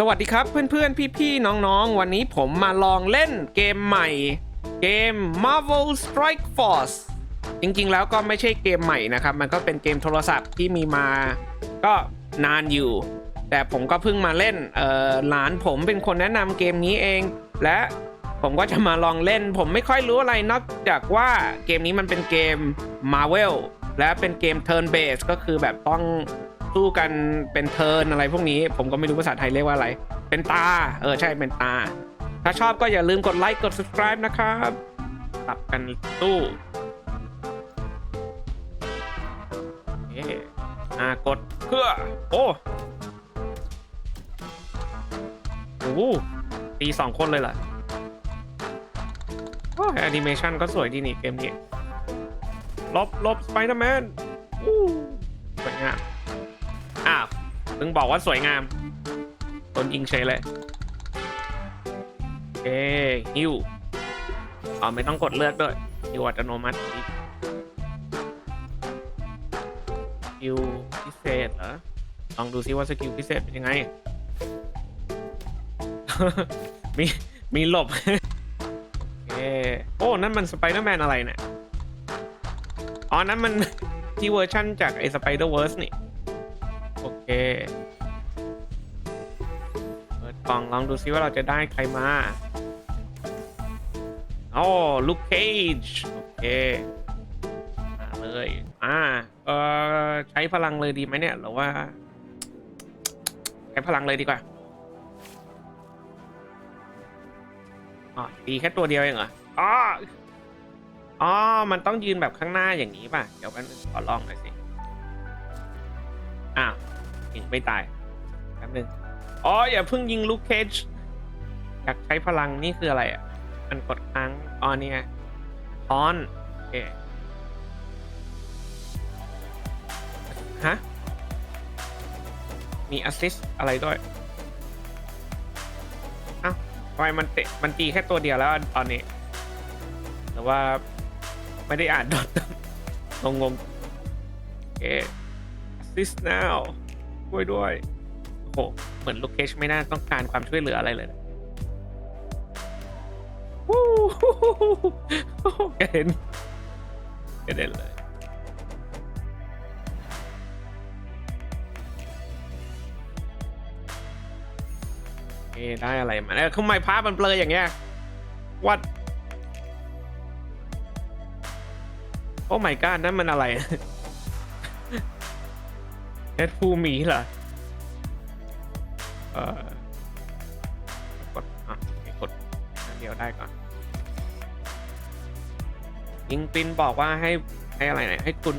สวัสดีครับเพื่อนๆ พี่ๆ น้องๆ วันนี้ผมมาลองเล่นเกมใหม่ เกม Marvel Strike Force จริงๆ แล้วก็ไม่ใช่เกมใหม่นะครับ มันก็เป็นเกมโทรศัพท์ที่มีมาก็นานอยู่ แต่ผมก็เพิ่งมาเล่นเอ่อหลานผมเป็นคนแนะนำเกมนี้เอง และผมก็จะมาลองเล่น ผมไม่ค่อยรู้อะไรนอกจากว่าเกมนี้มันเป็นเกม Marvel และเป็นเกม Turn Based ก็คือแบบต้อง สู้กันเป็นเทิร์นอะไรพวกนี้ ผมก็ไม่รู้ภาษาไทยเรียกว่าอะไร เป็นตา เออใช่เป็นตา ถ้าชอบก็อย่าลืมกดไลค์กด subscribe นะครับตับกันตู้เออ่ากดเพื่อ โอ้โหตีสองคนเลยเหรอโอ้แอนิเมชันก็สวยดีนี่เกมนี้ลบลบสไปเดอร์แมนอู้สวยงามอ้าว มึงบอกว่าสวยงามโดนยิงเฉยเลยโอเคฮิวอ๋อไม่ต้องกดเลือดด้วยฮิวอัตโนมัติฮิวพิเศษเหรอ ลองดูซิว่าสกิลพิเศษเป็นยังไง มี มีหลบโอโอ้ นั่นมันสไปเดอร์แมนอะไรเนี่ย อ๋อ นั่นมันที่เวอร์ชั่นจากไอ้สไปเดอร์เวิร์สนี่ เคเปิดกล่องลองดูซิว่าเราจะได้ใครมาโอ้ลูกเคจโอเคมาเลยอ่าเออใช้พลังเลยดีไหมเนี่ยหรือว่า ใช้พลังเลยดีกว่าอ๋อตีแค่ตัวเดียวเองเหรออ๋ออ๋อ มันต้องยืนแบบข้างหน้าอย่างนี้ป่ะ เดี๋ยวกันขอลองหน่อยสิ ไม่ตายแป๊บนึงอ๋ออย่าเพิ่งยิงลูกเคจอยากใช้พลังนี่คืออะไรอะมันกดค้างอ๋อนี่ไงทอนโอเคฮะมีแอสซิสอะไรด้วยเอ้าทำไมมันเตะมันตีแค่ตัวเดียวแล้วตอนนี้แต่ว่าไม่ได้อ่านดอทงงโอเค assist now ช่วยด้วยโอ้โหเหมือนลูกเคชไม่น่าต้องการความช่วยเหลืออะไรเลยวู้ฮู้ฮู้ฮู้ฮู้กระเด็นกระเด็นเลยเอได้อะไรมาเอ้ยทำไมภาพมันเบลออย่างเงี้ย what โอ้ my god นั่นมันอะไร เอ็ดฟูมีเหรอเอ่อกดอะเคกดอันเดียวได้ก่อนยิงปินบอกว่าให้ให้อะไรเนะให้คุณ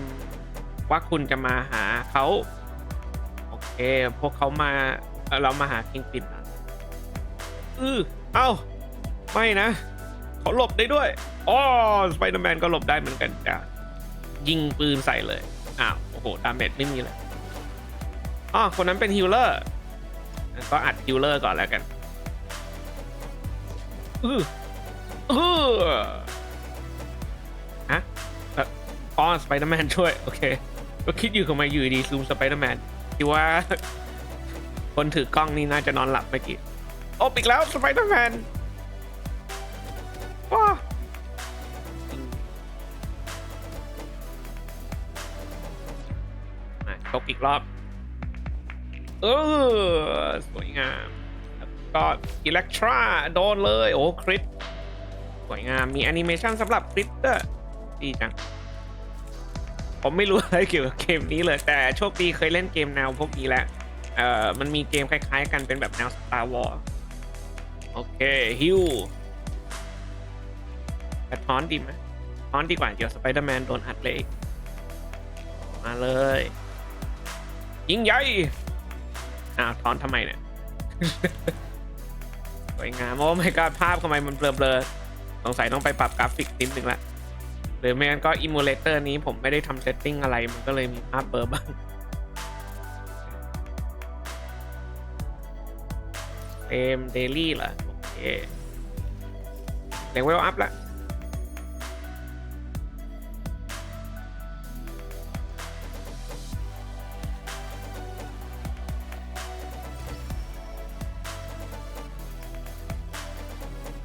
ว่าคุณจะมาหาเขาโอเคพวกเขามาเออเรามาหาคิงปินนะอือเอ้าไม่นะเขาหลบได้ด้วยอ๋อสไปเดอร์แมนก็หลบได้เหมือนกันจ้ะยิงปืนใส่เลยอ้าวโอ้โหดาเมจไม่มีเลย อ๋อคนนั้นเป็นฮิลเลอร์ก็อัดฮิลเลอร์ก่อนแล้วกันอืออือฮะเอ่ออ๋อสไปเดอร์แมนช่วย โอเค ก็คิดอยู่ทำไมอยู่ดีซูมสไปเดอร์แมนคิดว่า คนถือกล้องนี่น่าจะนอนหลับเมื่อกี้ โอ้อีกแล้วสไปเดอร์แมนว้ามาชกอีกรอบ เออ สวยงามแล้วก็อิเล็กทราโดนเลย โอ้คริสสวยงามมีแอนิเมชันสำหรับคริสด้วยดีจัง ผมไม่รู้อะไรเกี่ยวกับเกมนี้เลย แต่โชคดีเคยเล่นเกมแนวพวกนี้แล้วเอ่อมันมีเกมคล้ายๆกันเป็นแบบแนว Star Wars โอเคฮิวแต่ท้อนดีไหมท้อนดีกว่า เดี๋ยวสไปเดอร์แมนโดนอัดเลยมาเลย ยิงใหญ่ อ้าวทอนทำไมเนี่ยสวยงามโอ้ไม่ก d ภาพทำไมมันเบลอๆสงสัยต้องไปปรับกราฟิกนิดนึงละหรือไม่งั้นก็อิมูเลเตอร์นี้ผมไม่ได้ทำเซตติ้งอะไรมันก็เลยมีภาพเบลอบ้างเต็มเดลี่เหรอโอเคเลเวลอัพละ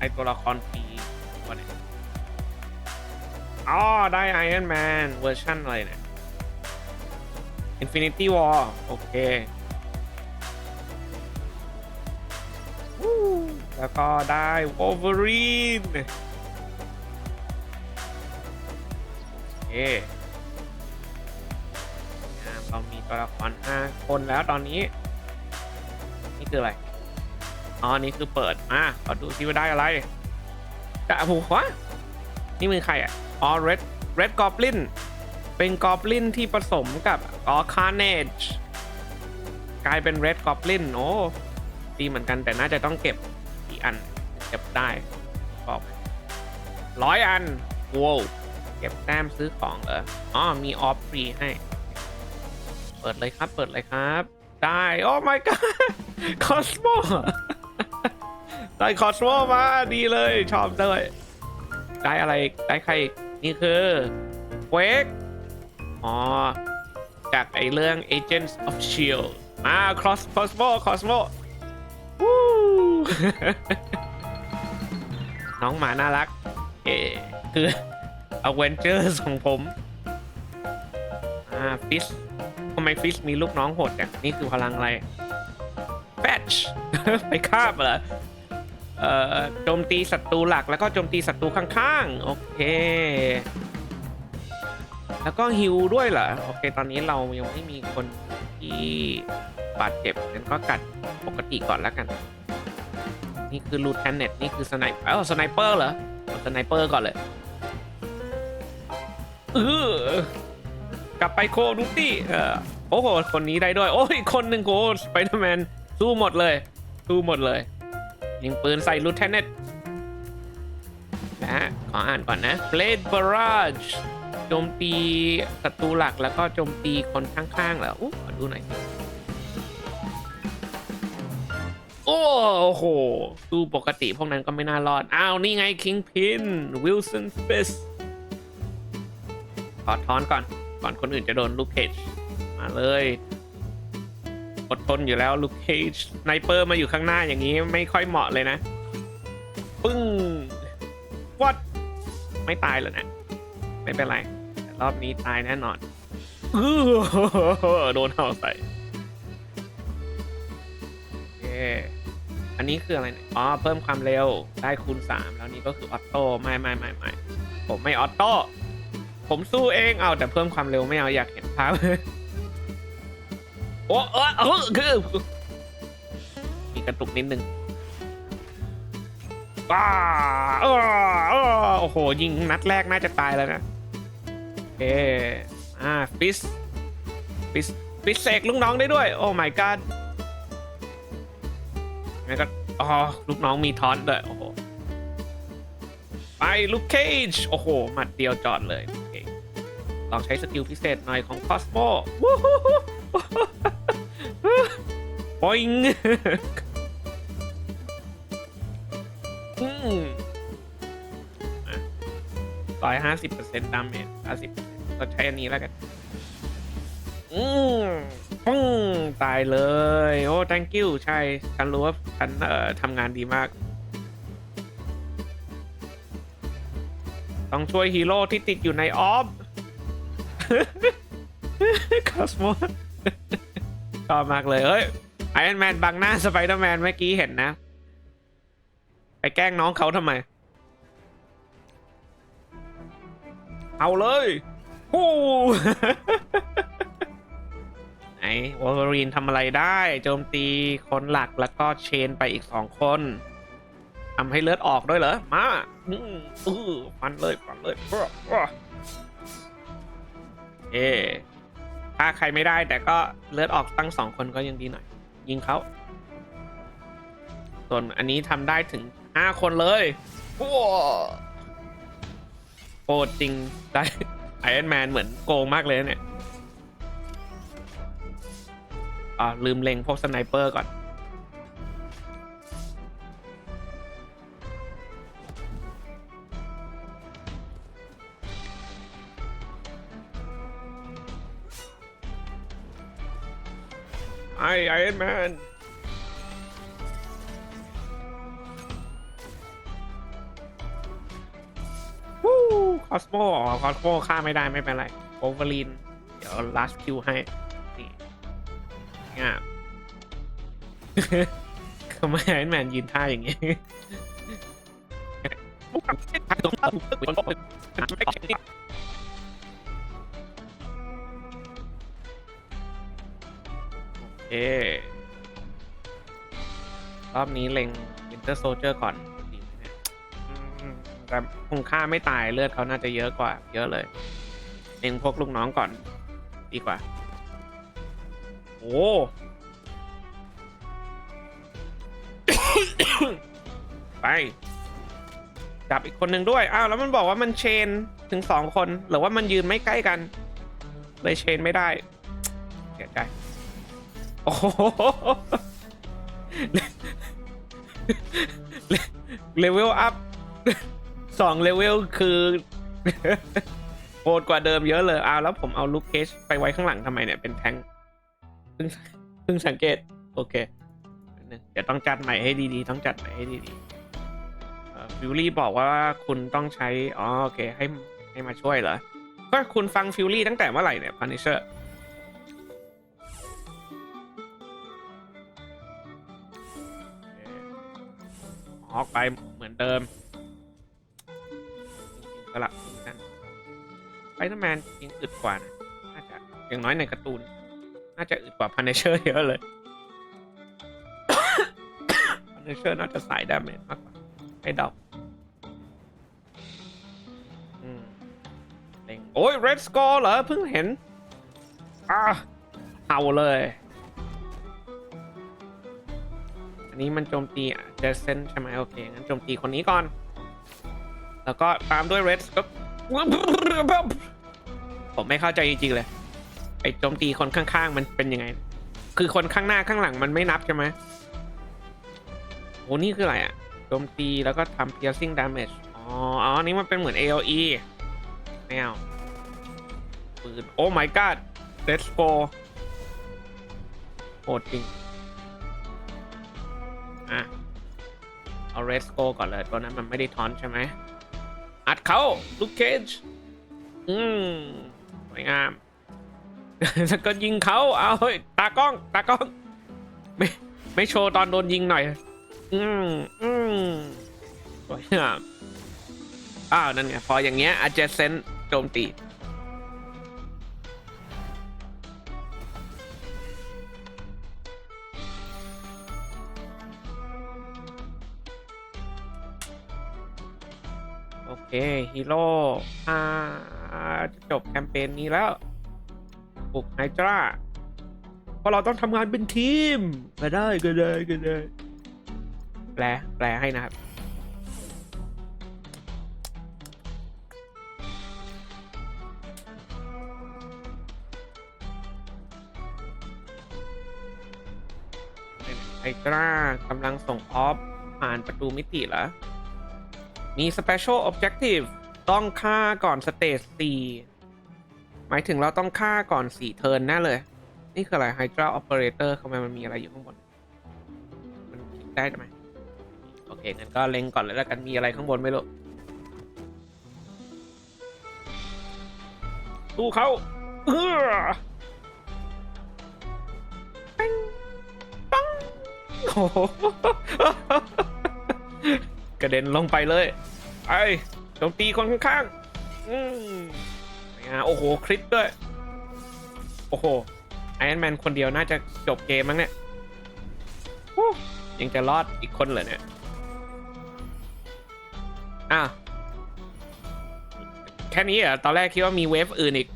ได้ตัวละครฟรีตัวไหนอ๋อ ได้ Iron Man เวอร์ชันอะไรเนี่ย Infinity War โอเค แล้วก็ได้ Wolverine โอเคอ่าเรามีตัวละคร5คนแล้วตอนนี้ นี่คืออะไร อ๋อนี่คือเปิดอะขอดูซิว่าได้อะไรจะโอ้โหวะนี่มือใครอะอ๋อ Red Red Goblin เป็นกอบลินที่ผสมกับอ๋อ Carnage กลายเป็น Red Goblin โอ้ดีเหมือนกันแต่น่าจะต้องเก็บกี่อัน เก็บได้บอกร้อยอันว้าวเก็บแต้มซื้อของเหรออ๋อมีออฟฟรีให้ เปิดเลยครับ เปิดเลยครับ ได้ โอ้ my god คอสโม ได้คอสโมมาดีเลยชอบด้วยได้อะไรได้ใครนี่คือเวกอ๋อ จากไอเรื่อง Agents of Shield มา Cross Cosmo Cosmo วู้น้องหมาน่ารัก เอคือ Avengers ของผม อ่า ฟิสทำไมฟิสมีลูกน้องโหดจังนี่คือพลังอะไร Fetch ไปคาบเหรอ เอ่อโจมตีศัตรูหลักแล้วก็โจมตีศัตรูข้างๆ โอเค แล้วก็ฮิวด้วยเหรอ โอเค ตอนนี้เรายังไม่มีคนที่บาดเจ็บงั้นก็กัดปกติก่อนแล้วกัน นี่คือลู t ทนเน็ตนี่คือสไนเปอร์เอ้าสไนเปอร์เหรอเอาสไนเปอร์ก่อนเลยเออกลับไปโคดูตี้เออโอ้โหคนนี้ได้ด้วย โอ้ยคนหนึ่งโกสไปเดอร์แมนสู้หมดเลย สู้หมดเลย ยิงปืนใส่ลู t ทนเน็ตนะฮะขออ่านก่อนนะ Blade Barrage โจมตีศัตรูหลักแล้วก็โจมตีคนข้างๆเหรออู้ขอดูหน่อยโอ้โหดูปกติพวกนั้นก็ไม่น่ารอด อ้าว นี่ไง Kingpin Wilson Fisk ขอทอนก่อน ก่อนคนอื่นจะโดนลูกเคจมาเลย อดทนอยู่แล้วลูกเคจไนเปอร์มาอยู่ข้างหน้าอย่างนี้ไม่ค่อยเหมาะเลยนะ ปึ้งวัดไม่ตายเหรอนะไม่เป็นไรแต่รอบนี้ตายแน่นอนอื้อโดนเห่าใส่โอเคอันนี้คืออะไรเนี่ยอ๋อ เพิ่มความเร็ว ได้คูณ 3 แล้วนี่ก็คือออโต้ไม่ไม่ไม่ไม่ผมไม่ออโต้ผมสู้เองเอาแต่เพิ่มความเร็วไม่เอาอยากเห็นภาพ โอ้เออเออคือมีกระตุกนิดนึงว้าเออเออโอ้โห ยิงนัดแรกน่าจะตายแล้วนะโอเคอ่าฟิสฟิสฟิสเสกลูกน้องได้ด้วย โอ้ my god งั้นก็อ๋อลูกน้องมีทอนด้วยโอ้โหไปลูกเคจโอ้โหหมัดเดียวจอดเลยลองใช้สกิลพิเศษหน่อยของคอสโมวู้ฮู้ ปอยงอืมร้อยห้าสิบเปอร์เซ็นต์ดาเมจห้าสิบก็ใช้อันนี้แล้วกัน อืมปุ้งตายเลย โอ้ thank you ใช่ ฉันรู้ว่าฉันเอ่อทำงานดีมาก ต้องช่วยฮีโร่ที่ติดอยู่ในออฟคอสโม ชอบมากเลยเอ้ยไอรอนแมนบังหน้าสไปเดอร์แมนเมื่อกี้เห็นนะ ไปแกล้งน้องเขาทำไม เอาเลยฮู้ไอ้วอลเวอรีนทำอะไรได้ โจมตีคนหลักแล้วก็เชนไปอีกสองคนทำให้เลือดออกด้วยเหรอ มาอือือฟันเลยฟันเลยอ้ออ้อเอ ถ้าใครไม่ได้ แต่ก็เลือดออกตั้งสองคนก็ยังดีหน่อย ยิงเขาส่วนอันนี้ทำได้ถึงห้าคนเลยโอ้โหจริงได้ไอรอนแมนเหมือนโกงมากเลยเนี่ยอ่าลืมเล็งพวกสไนเปอร์ก่อน ไอเอ็นแมนวู้คอสโมอ๋อคอสโมฆ่าไม่ได้ไม่เป็นไรโอเวอร์ลิน เดี๋ยวลัสคิวให้ นี่งามทำไมไอเอ็นแมนยืนท่าอย่างเงี้ย รอบนี้เล็ง Winter Soldier ก่อนดีไหมเนี่ยอืมแต่คงฆ่าไม่ตายเลือดเขาน่าจะเยอะกว่า เยอะเลย เล็งพวกลูกน้องก่อน ดีกว่า โอ้ ไป จับอีกคนหนึ่งด้วย อ้าว แล้วมันบอกว่ามันเชนถึงสองคน หรือว่ามันยืนไม่ใกล้กัน เลยเชนไม่ได้ เสียใจ โอ้โห เลเวลอัพสองเลเวลคือโหดกว่าเดิมเยอะเลยอ้าวแล้วผมเอาลูกเคชไปไว้ข้างหลังทำไมเนี่ยเป็นแทงเพิ่งเพิ่งสังเกต โอเคเดี๋ยวต้องจัดใหม่ให้ดีๆ ต้องจัดใหม่ให้ดีๆฟิวลี่บอกว่าคุณต้องใช้ อ๋อ โอเค ให้ให้มาช่วยเหรอ ก็คุณฟังฟิวลี่ตั้งแต่เมื่อไหร่เนี่ยพันิเชอร์ ออกไปเหมือนเดิมสลับกันไฟเดอร์แมนยิงอึดกว่านะน่าจะอย่างน้อยในการ์ตูน น่าจะอึดกว่าพันเนเชอร์เยอะเลยพันเนเชอร์น่าจะสายดาเมจมากกว่าให้เดาอืมเล็งโอ้ยเรดสกอร์เหรอเพิ่งเห็นอ่าเอาเลย อันนี้มันโจมตี เจเซนใช่ไหมโอเคงั้นโจมตีคนนี้ก่อน แล้วก็ตามด้วยเรดก็ผมไม่เข้าใจจริงๆเลย ไอ้โจมตีคนข้างๆ มันเป็นยังไง คือคนข้างหน้าข้างหลังมันไม่นับใช่ไหมโอ้นี่คืออะไรอะโจมตีแล้วก็ทำ piercing damage อ๋ออ๋ออันนี้มันเป็นเหมือน AOE ไม่เอาปืนโอ้ my god let's go โหดจริง อะ เอาเรสโกก่อนเลยตัวนั้นมันไม่ได้ทอนใช่ไหมอัดเขาลูกเคจอืมสวยงาม แล้วก็ยิงเขาเอาเฮ้ยตากล้องตากล้อง ไม่ไม่โชว์ตอนโดนยิงหน่อย อืมอืมสวยงามอ้าวนั่นไงพออย่างเงี้ยอาจจะเซนโจมตี เคฮีโร่อ่าจะจบแคมเปญนี้แล้วปลุกไฮดราเพราะเราต้องทำงานเป็นทีมก็ได้ก็ได้ก็ได้แปลแปลให้นะครับไฮดรากำลังส่งออฟผ่านประตูมิติเหรอ มี Special Objective ต้องฆ่าก่อนสเตจ4หมายถึงเราต้องฆ่าก่อน4เทิร์นแน่เลย นี่คืออะไร Hydra Operator ทำไมมันมีอะไรอยู่ข้างบน มันคลิกได้ไหมโอเค งั้นก็เล็งก่อนเลยแล้วกันมีอะไรข้างบนไม่รู้สู้เขาเออปังปังโอ้โห กระเด็นลงไปเลยไอ้โจมตีคนข้างๆอืมโอ้โหคริปด้วย โอ้โหไอรอนแมนคนเดียวน่าจะจบเกมมั้งเนี่ยยังจะรอดอีกคนเหรอเนี่ยอ้าวแค่นี้เหรอตอนแรกคิดว่ามีเวฟอื่นอีก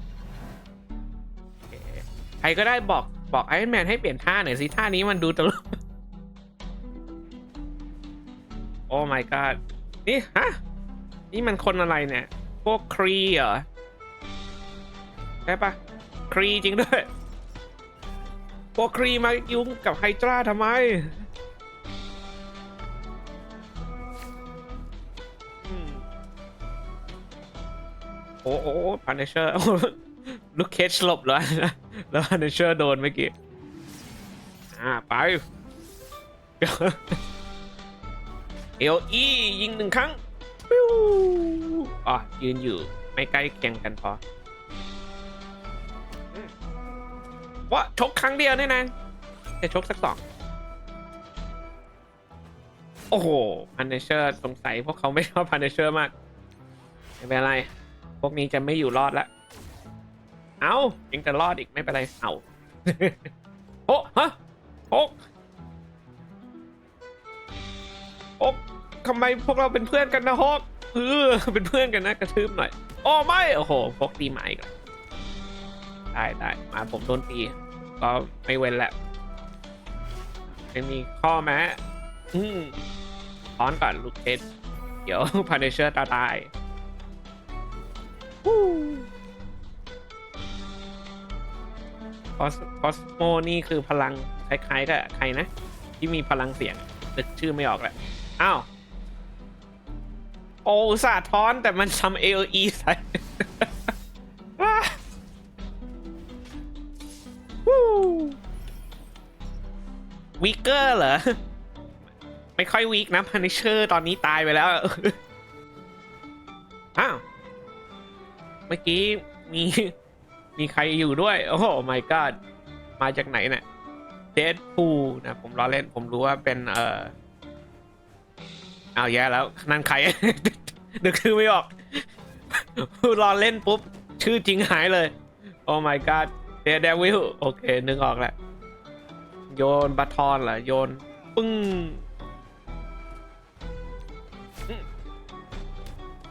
ใครก็ได้บอกบอกไอรอนแมนให้เปลี่ยนท่าหน่อยสิท่านี้มันดูตลก อ้ my god นี่ฮะ นี่มันคนอะไรเนี่ย พวกครีเหรอ ใช่ปะครีจริงด้วย พวกครีมายุ่งกับไฮดราทำไม โอ้โอ้พันเนเชอร์ลูกเคชหลบแล้วนะแล้วพันเนเชอร์โดนเมื่อกี้ อ่า ไป เอลอียิงหนึ่งครั้งปิ้วอะยืนอยู่ไม่ใกล้เคียงกันพอว่าชกครั้งเดียวเนี่ยนะจะชกสักสองโอ้โหพันเนเชอร์สงสัยพวกเขาไม่ชอบพันเนเชอร์มากไม่เป็นไร พวกนี้จะไม่อยู่รอดละเอายังจะรอดอีกไม่เป็นไรเอาโอ้ฮะโอ๊ โอ๊กทำไมพวกเราเป็นเพื่อนกันนะฮอกเออเป็นเพื่อนกันนะกระทืบหน่อยโอ้ไม่โอ้โหพกตีใหม่อีกันได้ได้มาผมโดนตีก็ไม่เว้นแหละยังมีข้อแม้อืมถอนก่อนลูกเทสเดี๋ยวพันเชอร์ตาตายคอสคอสโมนี่คือพลังคล้ายๆกับใครนะ ที่มีพลังเสียงนึกชื่อไม่ออกแหละ อ้าวโอ้อุตสาห์ทอนแต่มันทำ AOE ใส่วิกเกอร์เหรอ ไม่ค่อยวีกนะพันเชอร์ตอนนี้ตายไปแล้ว อ้าว เมื่อกี้มี มีใครอยู่ด้วย โอ้โห my god มาจากไหนเนี่ยเดดพูนะ ผมล้อเล่นผมรู้ว่าเป็นเอ่อ เอาแย่แล้วนั่นใครนึกชื่อไม่ออกพูดล้อเล่นปุ๊บ ชื่อจริงหายเลย โอ้ my god เดดเดวิลโอเค นึกออกแล้ว โยนบัตทอนเหรอ โยน ปึ้ง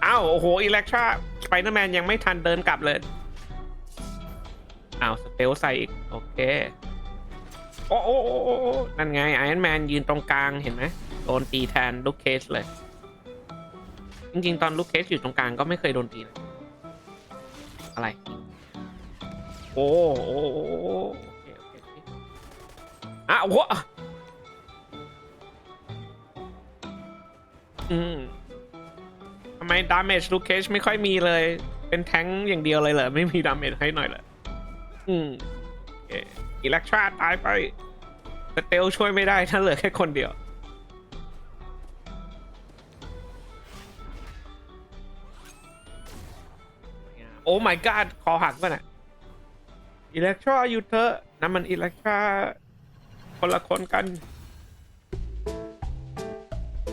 อ้าว โอ้โหอิเล็กทราไปเดอร์แมนยังไม่ทันเดินกลับเลยอ้าว สเตลใส่อีก โอเคโอ้โอ้โอ้โอ้โอ้นั่นไงไอรอนแมนยืนตรงกลางเห็นไหม โดนตีแทนลูกเคสเลย จริงๆ ตอนลูกเคสอยู่ตรงกลางก็ไม่เคยโดนตีอะไร โอ้โอ้โอ้อ้โอเคโอเคโอเคอะโอ้โหอืมทำไมดาเมจลูกเคชไม่ค่อยมีเลย เป็นแท้งอย่างเดียวเลยเหรอ ไม่มีดาเมจให้หน่อยเหรอ อืมเอิเล็กทราตายไปสเตลช่วยไม่ได้ถ้าเหลือแค่คนเดียว อ้ my god คอหักป่ะน่ะอิเล็กทราอยู่เถอะนั่นมันอิเล็กทราคนละคนกัน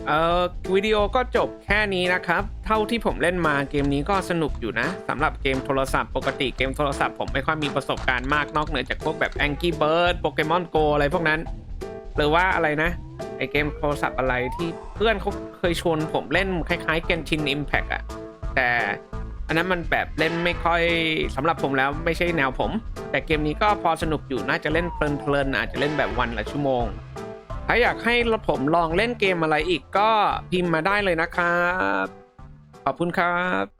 เอ่อวิดีโอก็จบแค่นี้นะครับ เท่าที่ผมเล่นมาเกมนี้ก็สนุกอยู่นะสำหรับเกมโทรศัพท์ปกติเกมโทรศัพท์ผมไม่ค่อยมีประสบการณ์มากนอกเหนือจากพวกแบบ Angry Bird Pokemon Go อะไรพวกนั้น หรือว่าอะไรนะ ไอเกมโทรศัพท์อะไรที่เพื่อนเขาเคยชวนผมเล่นคล้ายๆ Genshin Impact อะแต่ อันนั้นมันแบบเล่นไม่ค่อยสำหรับผมแล้วไม่ใช่แนวผม แต่เกมนี้ก็พอสนุกอยู่น่าจะเล่นเพลินๆอาจจะเล่นแบบวันละชั่วโมง ถ้าอยากให้ผมลองเล่นเกมอะไรอีกก็พิมพ์มาได้เลยนะครับ ขอบคุณครับ